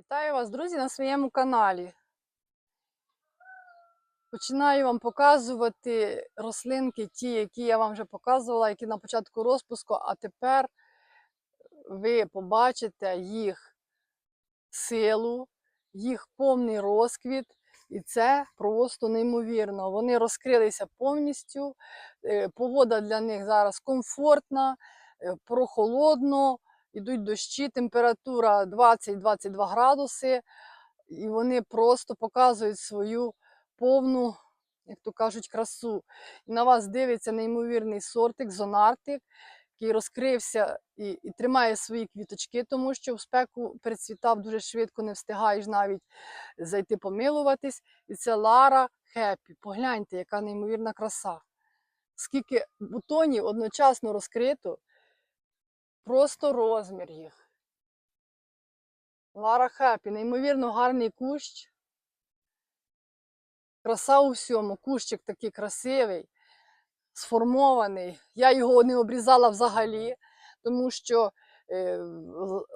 Вітаю вас, друзі, на своєму каналі. Починаю вам показувати рослинки, ті, які я вам вже показувала, які на початку розпуску, а тепер ви побачите їх силу, їх повний розквіт. І це просто неймовірно. Вони розкрилися повністю. е, Погода для них зараз комфортна, е, прохолодно, йдуть дощі, температура 20-22 градуси, і вони просто показують свою повну, як то кажуть, красу. І на вас дивиться неймовірний сортик, зонартик, який розкрився і, і тримає свої квіточки, тому що в спеку перецвітав дуже швидко, не встигаєш навіть зайти помилуватись. І це Лара Хеппі. Погляньте, яка неймовірна краса. Скільки бутонів одночасно розкрито, просто розмір їх. Лара Хеппі, неймовірно гарний кущ. Краса у всьому. Кущик такий красивий, сформований. Я його не обрізала взагалі, тому що е,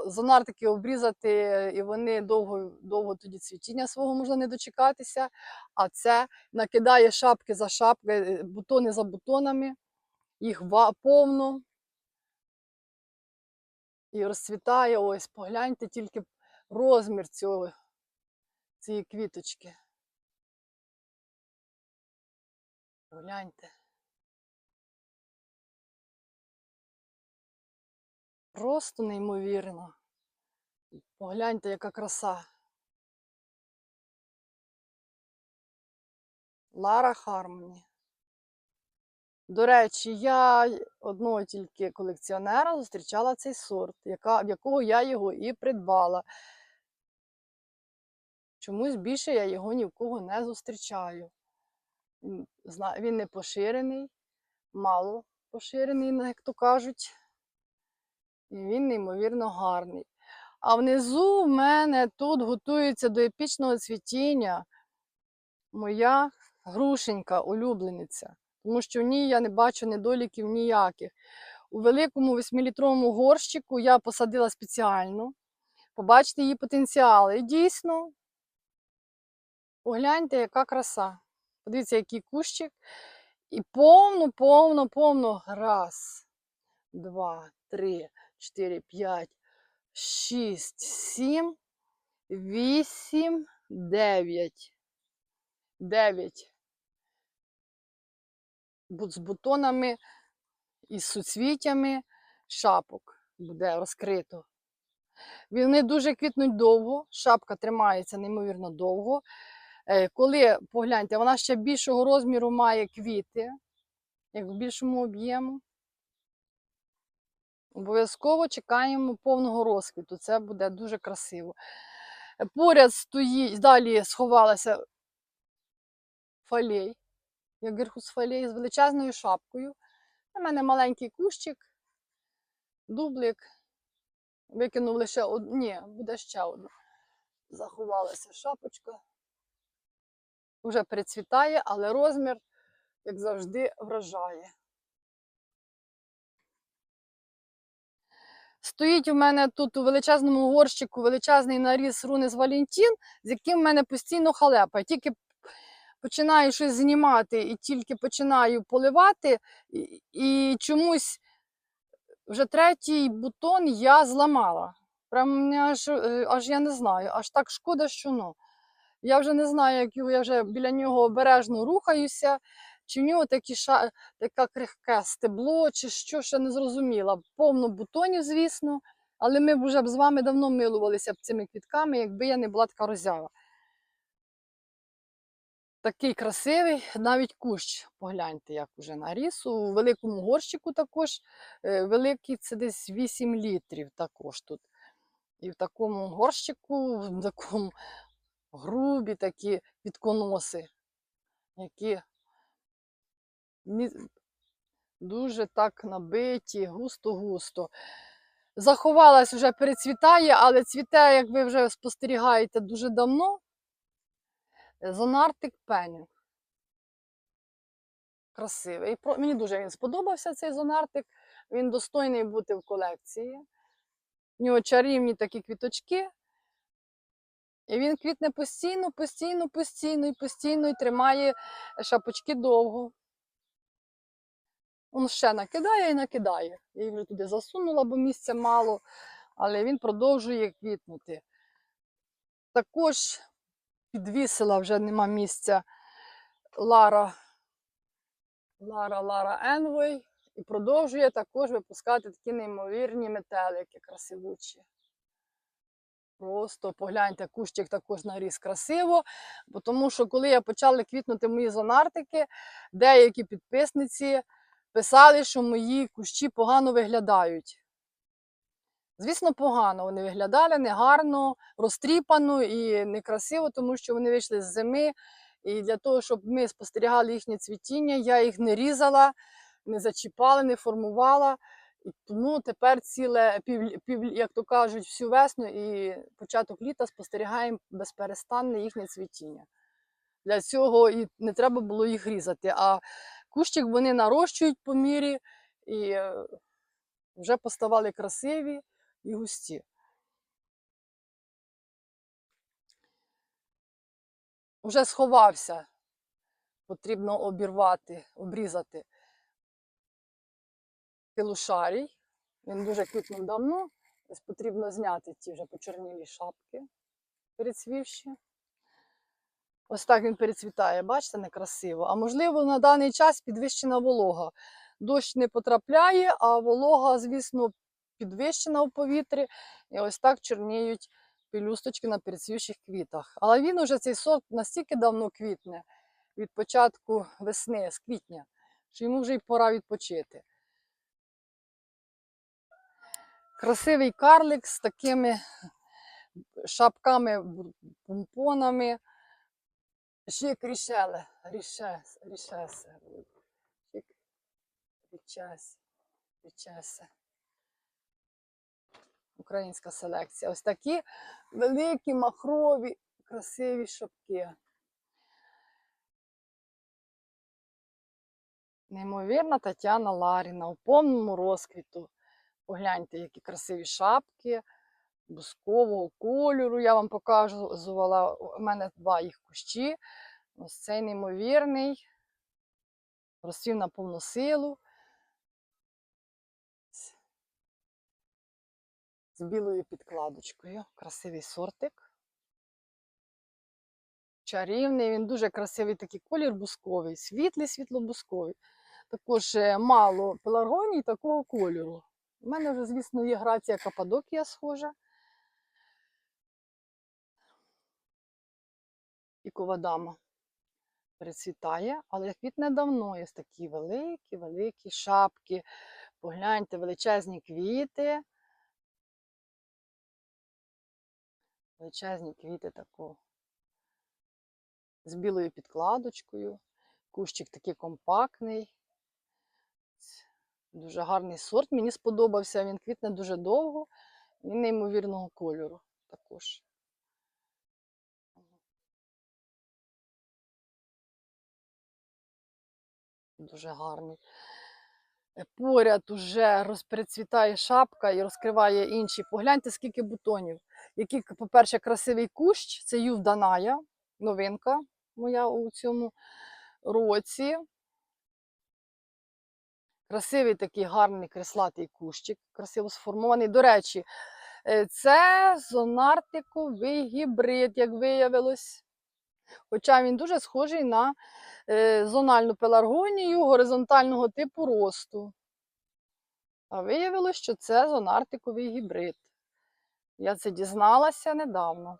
зонартики обрізати, і вони довго, довго тоді цвітіння свого можна не дочекатися. А це накидає шапки за шапки, е, бутони за бутонами, їх повно. І розцвітає ось, погляньте тільки розмір цього, цієї квіточки. Погляньте. Просто неймовірно. Погляньте, яка краса. Лара Хармоні. До речі, я одного тільки колекціонера зустрічала цей сорт, яка, в якого я його і придбала. Чомусь більше я його ні в кого не зустрічаю. Він не поширений, мало поширений, ну, як то кажуть. І він неймовірно гарний. А внизу в мене тут готується до епічного цвітіння моя грушенька, улюблениця. Тому що в ній я не бачу недоліків ніяких. У великому 8-літровому горщику я посадила спеціально. Побачите її потенціал. І дійсно, погляньте, яка краса. Подивіться, який кущик. І повно, повно, повно. Раз, два, три, чотири, п'ять, шість, сім, вісім, дев'ять. Дев'ять. З бутонами і з суцвітями шапок буде розкрито. Вони дуже квітнуть довго, шапка тримається неймовірно довго. Е, Коли, погляньте, вона ще більшого розміру має квіти, як в більшому об'єму. Обов'язково чекаємо повного розквіту. Це буде дуже красиво. Поряд стоїть, далі сховалася фалей, як герхус фалей з величезною шапкою. У мене маленький кущик, дублик. Викинув лише одну. Ні, буде ще одна. Заховалася шапочка. Уже перецвітає, але розмір, як завжди, вражає. Стоїть у мене тут у величезному горщику величезний наріс Рунес Валентін, з яким в мене постійно халепа. Тільки починаю щось знімати і тільки починаю поливати, і, і чомусь вже третій бутон я зламала. Прям аж, е, аж я не знаю, аж так шкода, що ну. Я вже не знаю, як його, я вже біля нього обережно рухаюся, чи в нього такі ша, таке крихке стебло, чи що ще не зрозуміла. Повно бутонів, звісно, але ми вже б з вами давно милувалися б цими квітками, якби я не була така розява. Такий красивий, навіть кущ, погляньте, як уже наріс. У великому горщику також е, великий, це десь 8 літрів також тут. І в такому горщику, в такому грубі такі відконоси, які дуже так набиті, густо-густо. Заховалась вже перецвітає, але цвіте, як ви вже спостерігаєте, дуже давно. Зонартик Пенінг. Красивий. Мені дуже він сподобався цей зонартик. Він достойний бути в колекції. В нього чарівні такі квіточки. І він квітне постійно, постійно, постійно і постійно і тримає шапочки довго. Він ще накидає і накидає. Я вже туди засунула, бо місця мало, але він продовжує квітнути. Також підвісила, вже нема місця Лара, Лара, Лара Енвой. І продовжує також випускати такі неймовірні метелики красивучі. Просто погляньте, кущик також наріс красиво. Бо тому що коли я почала квітнути мої зонартики, деякі підписниці писали, що мої кущі погано виглядають. Звісно, погано вони виглядали, негарно, розтріпано і некрасиво, тому що вони вийшли з зими. І для того, щоб ми спостерігали їхнє цвітіння, я їх не різала, не зачіпала, не формувала. І тому тепер ціле пів, пів, як то кажуть, всю весну і початок літа спостерігаємо безперестанне їхнє цвітіння. Для цього і не треба було їх різати. А кущик вони нарощують по мірі і е, вже поставали красиві і густі. Вже сховався. Потрібно обірвати, обрізати пилушарій. Він дуже квітнув давно. Ось потрібно зняти ті вже почорнілі шапки перецвівші. Ось так він перецвітає, бачите, некрасиво. А можливо, на даний час підвищена волога. Дощ не потрапляє, а волога, звісно, підвищена в повітрі. І ось так чорніють пелюсточки на перецвівших квітах. Але він уже цей сорт настільки давно квітне від початку весни, з квітня, що йому вже й пора відпочити. Красивий карлик з такими шапками, помпонами. Шик рішеле, рішес, рішесе. Річес. Українська селекція. Ось такі великі, махрові, красиві шапки. Неймовірна Тетяна Ларіна у повному розквіту. Погляньте, які красиві шапки бускового кольору. Я вам показувала. У мене два їх кущі. Ось цей неймовірний. Розцвів на повну силу. З білою підкладочкою. Красивий сортик. Чарівний, він дуже красивий такий колір бусковий, світлий, світло-бусковий. Також е, мало пеларгоній такого кольору. У мене вже, звісно, є грація Каппадокія схожа. І ковадама перецвітає, але квітне давно. Є такі великі, великі шапки. Погляньте, величезні квіти. Величезні квіти тако. З білою підкладочкою. Кущик такий компактний. Дуже гарний сорт. Мені сподобався. Він квітне дуже довго. Він неймовірного кольору також. Дуже гарний. Е, Поряд уже розперецвітає шапка і розкриває інші. Погляньте, скільки бутонів. Який, по-перше, красивий кущ. Це Ювданая, новинка моя у цьому році. Красивий такий гарний креслатий кущик, красиво сформований. До речі, е, це зонартиковий гібрид, як виявилось. Хоча він дуже схожий на е, зональну пеларгонію горизонтального типу росту. А виявилось, що це зонартиковий гібрид. Я це дізналася недавно.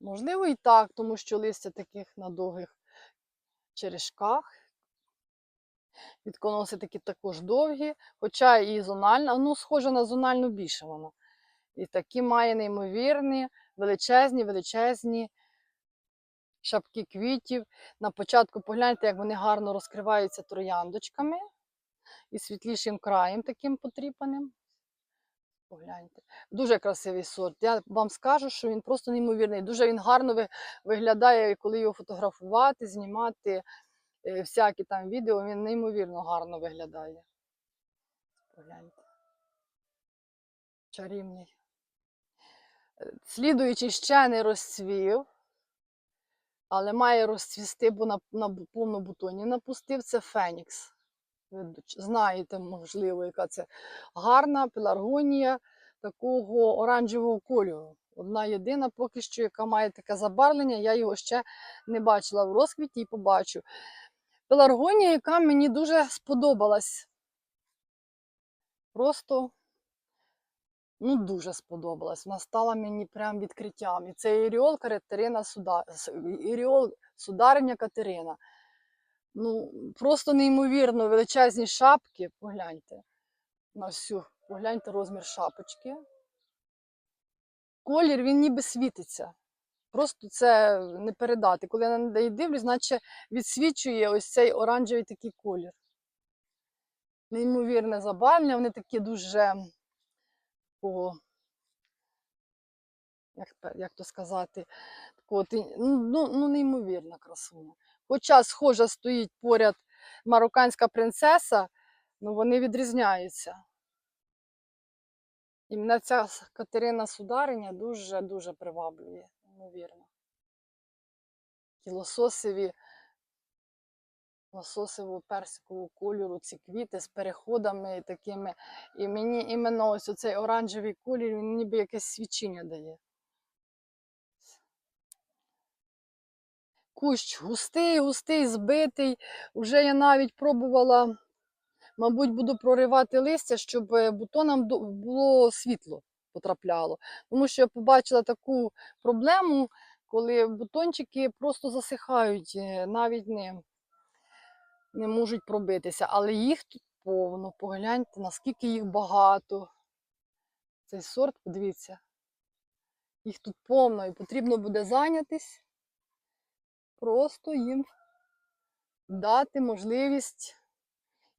Можливо, і так, тому що листя таких на довгих черешках. Відконоси такі також довгі, хоча і зональна, ну, схожа на зональну більше вона. І такі має неймовірні, величезні, величезні шапки квітів. На початку погляньте, як вони гарно розкриваються трояндочками і світлішим краєм таким потріпаним. Погляньте. Дуже красивий сорт. Я вам скажу, що він просто неймовірний. Дуже він гарно ви- виглядає, коли його фотографувати, знімати е, всякі там відео, він неймовірно гарно виглядає. Погляньте. Чарівний. Слідуючий ще не розцвів, але має розцвісти, бо на, на повну бутоні напустив. Це Фенікс. Ви знаєте, можливо, яка це гарна пеларгонія такого оранжевого кольору. Одна єдина поки що, яка має таке забарвлення, я його ще не бачила в розквіті і побачу. Пеларгонія, яка мені дуже сподобалась. Просто ну, дуже сподобалась. Вона стала мені прям відкриттям. І це Іріол Катерина Суда... Іріол Судариня Катерина. Ну, просто неймовірно величезні шапки. Погляньте на всю. Погляньте розмір шапочки. Колір він ніби світиться. Просто це не передати. Коли я на неї дивлюсь, наче відсвічує ось цей оранжевий такий колір. Неймовірне забавлення, вони такі дуже такого, як, як то сказати, такого, ну, ну, ну, неймовірна красуня. Хоча схожа стоїть поряд марокканська принцеса, ну вони відрізняються. І мене ця Катерина Судариня дуже-дуже приваблює, ймовірно. Ті лососеві, лососово персикового кольору, ці квіти з переходами і такими. І мені іменно ось оцей оранжевий колір, він ніби якесь свічення дає. Кущ густий, густий, збитий. Уже я навіть пробувала, мабуть, буду проривати листя, щоб е, бутонам було світло потрапляло. Тому що я побачила таку проблему, коли бутончики просто засихають, е, навіть не, не можуть пробитися. Але їх тут повно. Погляньте, наскільки їх багато. Цей сорт, подивіться. Їх тут повно і потрібно буде зайнятись. Просто їм дати можливість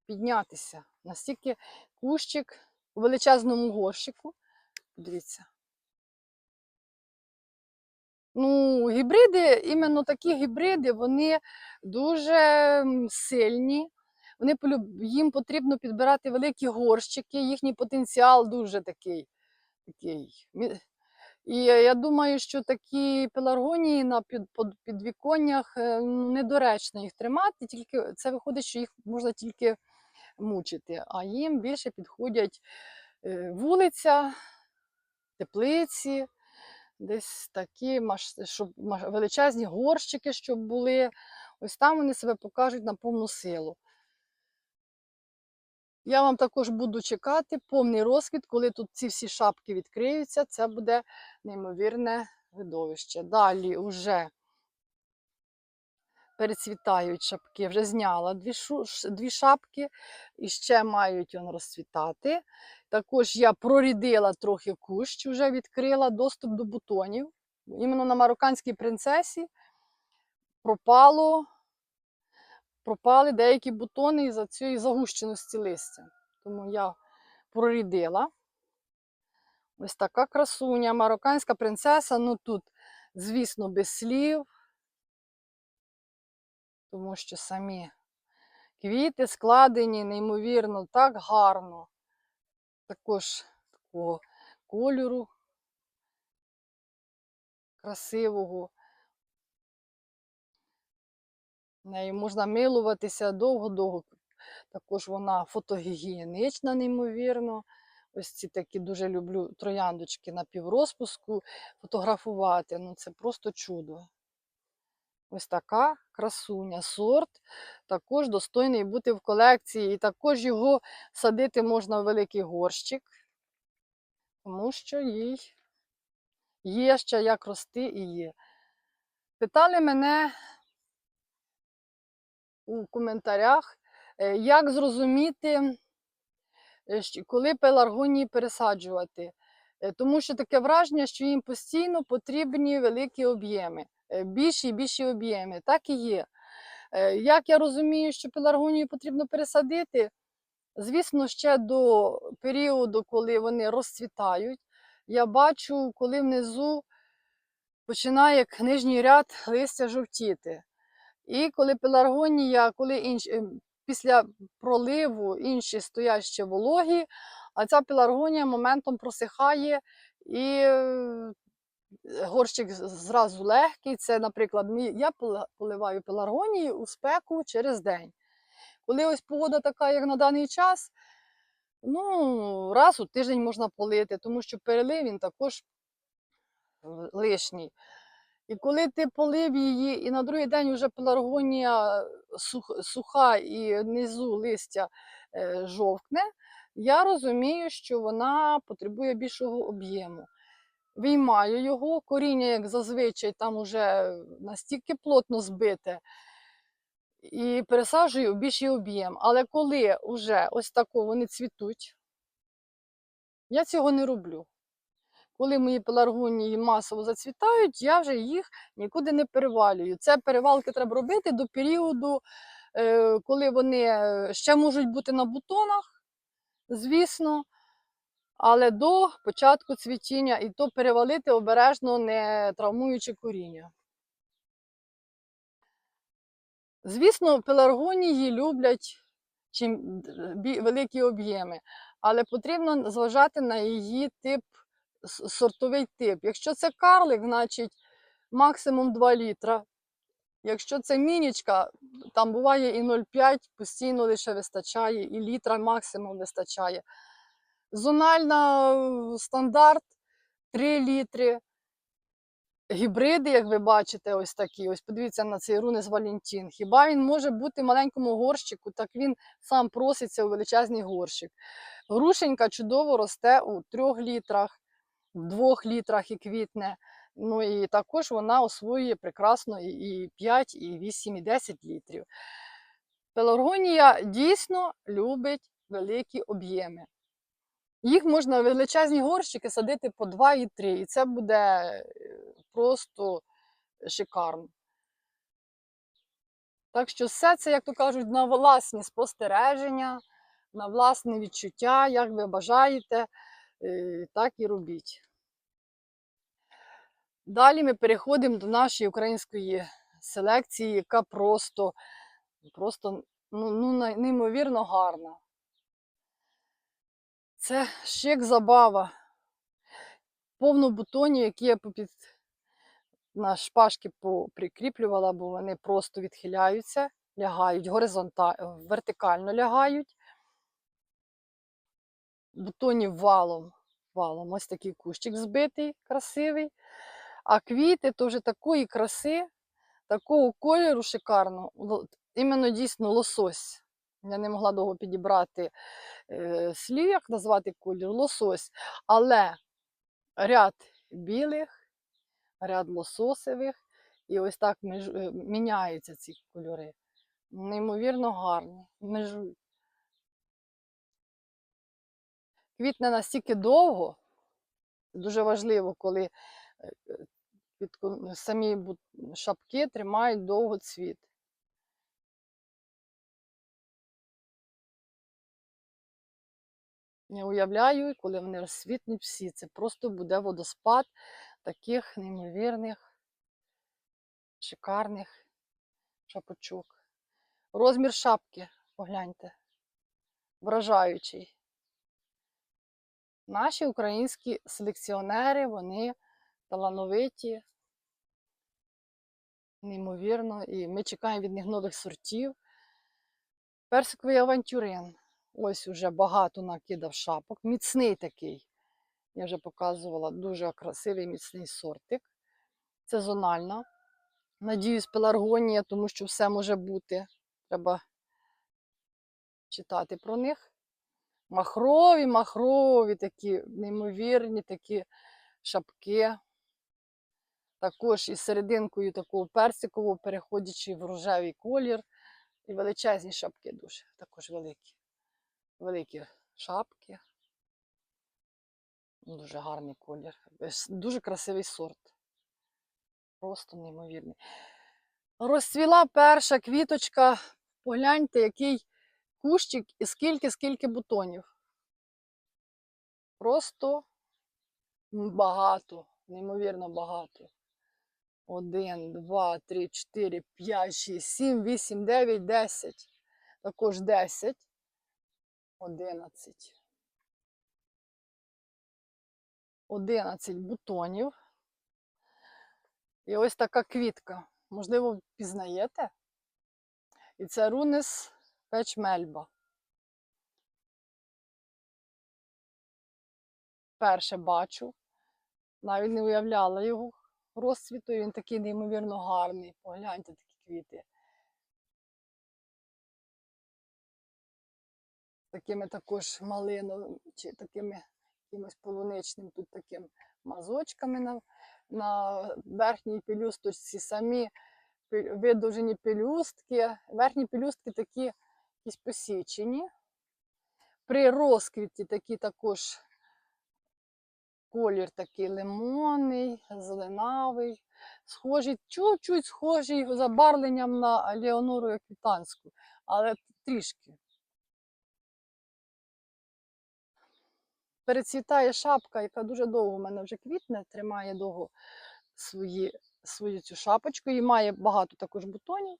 піднятися. Настільки кущик у величезному горщику. Дивіться. Ну, гібриди, іменно такі гібриди, вони дуже сильні. Вони їм потрібно підбирати великі горщики, їхній потенціал дуже такий. такий. І я думаю, що такі пеларгонії на під, підвіконнях е, ну, недоречно їх тримати, тільки це виходить, що їх можна тільки мучити, а їм більше підходять е, вулиця, теплиці, десь такі щоб величезні горщики, щоб були. Ось там вони себе покажуть на повну силу. Я вам також буду чекати повний розквіт, коли тут ці всі шапки відкриються. Це буде неймовірне видовище. Далі вже перецвітають шапки, вже зняла дві, дві шапки і ще мають он розцвітати. Також я прорідила трохи кущ, вже відкрила доступ до бутонів. Іменно на марокканській принцесі пропало, пропали деякі бутони із-за цієї загущеності листя. Тому я прорідила. Ось така красуня, марокканська принцеса. Ну тут, звісно, без слів, тому що самі квіти складені неймовірно так гарно. Також такого кольору красивого. Нею можна милуватися довго-довго. Також вона фотогігієнична, неймовірно. Ось ці такі дуже люблю трояндочки на піврозпуску фотографувати. Ну це просто чудо. Ось така красуня. Сорт також достойний бути в колекції. І також його садити можна в великий горщик, тому що їй є ще як рости і є. Питали мене у коментарях, е, як зрозуміти, е, коли пеларгонії пересаджувати. Е, Тому що таке враження, що їм постійно потрібні великі об'єми, більші і більші об'єми. Так і є. Як я розумію, що пеларгонію потрібно пересадити, звісно, ще до періоду, коли вони розцвітають, я бачу, коли внизу починає як нижній ряд листя жовтіти. І коли пеларгонія, коли інш, е, після проливу інші стоять ще вологі, а ця пеларгонія моментом просихає і е, горщик зразу легкий. Це, наприклад, я поливаю пеларгонії у спеку через день. Коли ось погода така, як на даний час, ну, раз у тиждень можна полити, тому що перелив він також е, лишній. І коли ти полив її, і на другий день вже пеларгонія сух- суха і внизу листя е, жовкне, я розумію, що вона потребує більшого об'єму. Виймаю його, коріння, як зазвичай, там уже настільки плотно збите, і пересаджую більший об'єм. Але коли вже ось тако вони цвітуть, я цього не роблю. Коли мої пеларгонії масово зацвітають, я вже їх нікуди не перевалюю. Це перевалки треба робити до періоду, е, коли вони е, ще можуть бути на бутонах, звісно, але до початку цвітіння і то перевалити обережно, не травмуючи коріння. Звісно, пеларгонії люблять чим великі об'єми, але потрібно зважати на її тип, сортовий тип. Якщо це карлик, значить максимум 2 літра. Якщо це мінічка, там буває і 0,5, постійно лише вистачає, і літра максимум вистачає. Зональна е, стандарт 3 літри. Гібриди, як ви бачите, ось такі. Ось подивіться на цей рунес Валентін. Хіба він може бути в маленькому горщику, так він сам проситься у величезний горщик. Грушенька чудово росте у 3 літрах, в 2 літрах і квітне. Ну і також вона освоює прекрасно і- і 5, і 8, і 10 літрів. Пеларгонія дійсно любить великі об'єми. Їх можна в величезні горщики садити по 2 і 3, і це буде е, просто шикарно. Так що все це, як то кажуть, на власні спостереження, на власне відчуття, як ви бажаєте, е, так і робіть. Далі ми переходимо до нашої української селекції, яка просто, просто ну, ну, неймовірно гарна. Це шик забава. Повно бутонів, які я попід на шпажки прикріплювала, бо вони просто відхиляються, лягають горизонтально, вертикально лягають. Бутонів валом. валом. Ось такий кущик збитий, красивий. А квіти то вже такої краси, такого кольору шикарного. Іменно дійсно лосось. Я не могла довго підібрати е, слів, як назвати колір, лосось. Але ряд білих, ряд лососевих, і ось так меж, е, міняються ці кольори. Неймовірно гарні, межують. Квітне настільки довго, дуже важливо, коли е, самі шапки тримають довго цвіт. Я уявляю, коли вони розсвітнуть всі, це просто буде водоспад таких неймовірних, шикарних шапочок. Розмір шапки, погляньте, вражаючий. Наші українські селекціонери, вони талановиті, неймовірно, і ми чекаємо від них нових сортів. Персиковий авантюрин. Ось уже багато накидав шапок. Міцний такий. Я вже показувала дуже красивий міцний сортик. Це зональна. Надіюсь, пеларгонія, тому що все може бути. Треба читати про них. Махрові, махрові такі, неймовірні такі шапки. Також із серединкою такого персикового, переходячи в рожевий колір. І величезні шапки дуже, також великі. Великі шапки. Дуже гарний колір. Дуже красивий сорт. Просто неймовірний. Розцвіла перша квіточка. Погляньте, який кущик і скільки, скільки бутонів. Просто багато, неймовірно багато. Один, два, три, чотири, п'ять, шість, сім, вісім, дев'ять, десять. Також десять. Одинадцять. Одинадцять бутонів. І ось така квітка. Можливо, пізнаєте? І це рунес печмельба. Перше бачу. Навіть не уявляла його розцвіту. Він такий неймовірно гарний. Погляньте такі квіти. Такими також малиновими чи такими якимось полуничним тут таким мазочками на, на верхній пелюсточці самі видовжені пелюстки. Верхні пелюстки такі якісь посічені. При розквіті такі також колір такий лимонний, зеленавий, схожий, чуть-чуть схожий забарвленням на Леонору Аквітанську, але трішки. Перецвітає шапка, яка дуже довго в мене вже квітне, тримає довго свої, свою цю шапочку і має багато також бутонів.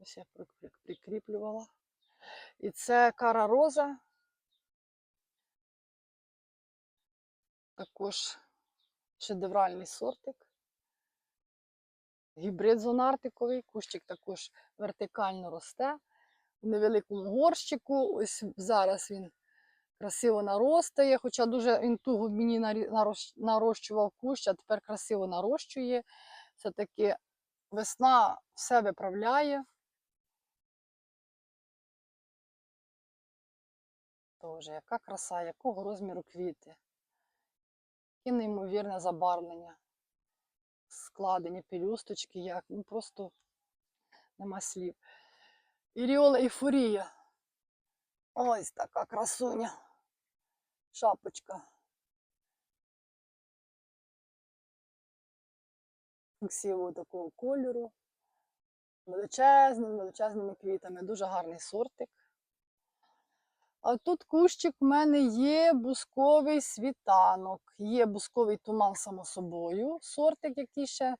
Ось я при- при- прикріплювала. І це кара роза. Також шедевральний сортик. Гібрид зонартиковий, кущик також вертикально росте. В невеликому горщику. Ось зараз він красиво наростає, хоча дуже він туго мені нарощував кущ, а тепер красиво нарощує. Все-таки весна все виправляє. Тоже, яка краса, якого розміру квіти. Яке неймовірне забарвлення. Складені пелюсточки, як ну просто нема слів. Іріола ейфорія. Ось така красуня. Шапочка. Фуксівого такого кольору. Величезними, величезними квітами. Дуже гарний сортик. А тут кущик в мене є бусковий світанок. Є бусковий туман само собою. Сортик, який ще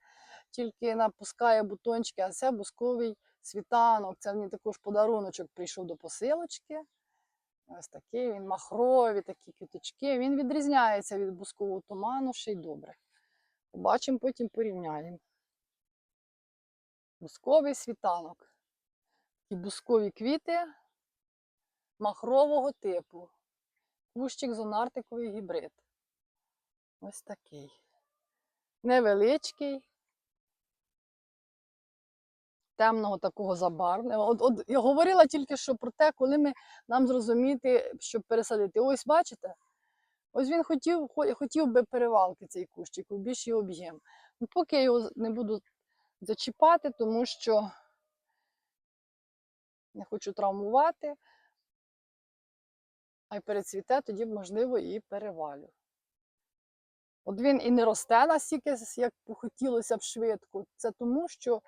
тільки напускає бутончики, а це бусковий світанок. Це мені також подаруночок прийшов до посилочки. Ось такий він махрові, такі квіточки. Він відрізняється від бускового туману, ще й добре. Побачимо, потім порівняємо. Бусковий світанок. І бускові квіти махрового типу. Кущик зонартиковий гібрид. Ось такий. Невеличкий. Темного такого забарвлення. От, от я говорила тільки що про те, коли ми нам зрозуміти, щоб пересадити. Ось бачите? Ось він хотів, хотів би перевалки цей кущик, у більший об'єм. Ну, поки я його не буду зачіпати, тому що не хочу травмувати. А й перецвіте, тоді, можливо, і перевалю. От він і не росте настільки, як хотілося б швидко. Це тому, що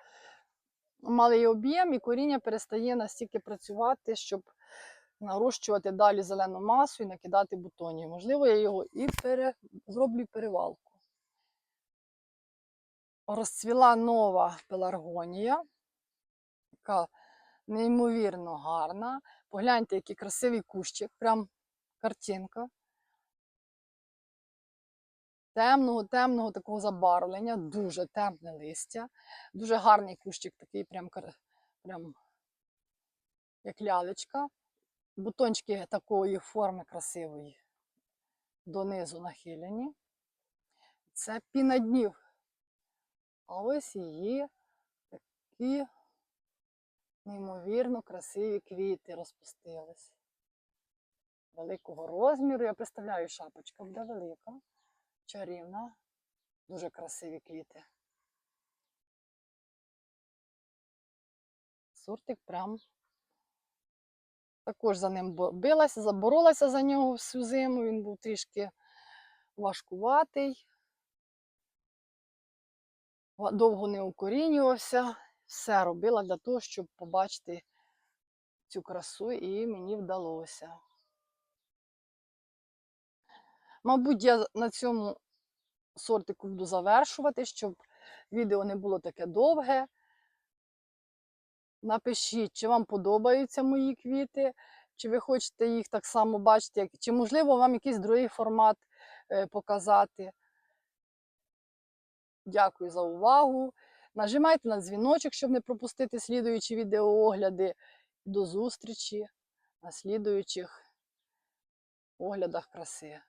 малий об'єм і коріння перестає настільки працювати, щоб нарощувати далі зелену масу і накидати бутонів. Можливо, я його і пере... зроблю перевалку. Розцвіла нова пеларгонія, яка неймовірно гарна. Погляньте, який красивий кущик, прям картинка. Темного, темного такого забарвлення, дуже темне листя. Дуже гарний кущик, такий прям, прям як лялечка. Бутончики такої форми красивої, донизу нахилені. Це піна днів. А ось її такі неймовірно красиві квіти розпустились. Великого розміру. Я представляю, шапочка буде велика, чарівна, дуже красиві квіти. Суртик прям також за ним билася, заборолася за нього всю зиму. Він був трішки важкуватий, довго не укорінювався. Все робила для того, щоб побачити цю красу, і мені вдалося. Мабуть, я на цьому сортику буду завершувати, щоб відео не було таке довге. Напишіть, чи вам подобаються мої квіти, чи ви хочете їх так само бачити, чи можливо вам якийсь другий формат е, показати. дякую за увагу. Нажимайте на дзвіночок, щоб не пропустити слідуючі відеоогляди. До зустрічі на слідуючих оглядах краси.